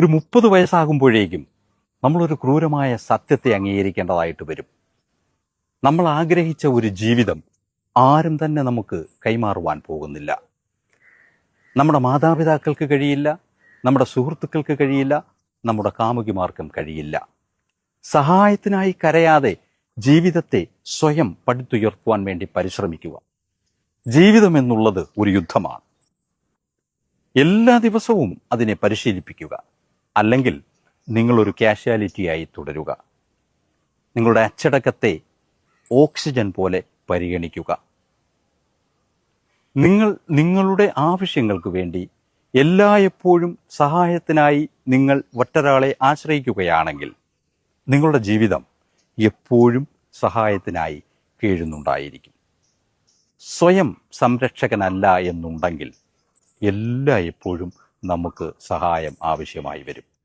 ഒരു മുപ്പത് വയസ്സാകുമ്പോഴേക്കും നമ്മളൊരു ക്രൂരമായ സത്യത്തെ അംഗീകരിക്കേണ്ടതായിട്ട് വരും. നമ്മൾ ആഗ്രഹിച്ച ഒരു ജീവിതം ആരും തന്നെ നമുക്ക് കൈമാറുവാൻ പോകുന്നില്ല. നമ്മുടെ മാതാപിതാക്കൾക്ക് കഴിയില്ല നമ്മുടെ സുഹൃത്തുക്കൾക്ക് കഴിയില്ല നമ്മുടെ കാമുകിമാർക്കും കഴിയില്ല. സഹായത്തിനായി കരയാതെ ജീവിതത്തെ സ്വയം പടുത്തുയർത്തുവാൻ വേണ്ടി പരിശ്രമിക്കുക. ജീവിതം എന്നുള്ളത് ഒരു യുദ്ധമാണ്. എല്ലാ ദിവസവും അതിനെ പരിശീലിപ്പിക്കുക. അല്ലെങ്കിൽ നിങ്ങളൊരു കാഷ്വാലിറ്റിയായി തുടരുക. നിങ്ങളുടെ അച്ചടക്കത്തെ ഓക്സിജൻ പോലെ പരിഗണിക്കുക. നിങ്ങൾ നിങ്ങളുടെ ആവശ്യങ്ങൾക്ക് വേണ്ടി എല്ലായ്പ്പോഴും സഹായത്തിനായി നിങ്ങൾ ഒറ്റരാളെ ആശ്രയിക്കുകയാണെങ്കിൽ നിങ്ങളുടെ ജീവിതം എപ്പോഴും സഹായത്തിനായി കീഴുന്നുണ്ടായിരിക്കും. സ്വയം സംരക്ഷകനല്ല എന്നുണ്ടെങ്കിൽ എല്ലാ എപ്പോഴും നമുക്ക് സഹായം ആവശ്യമായി വരും.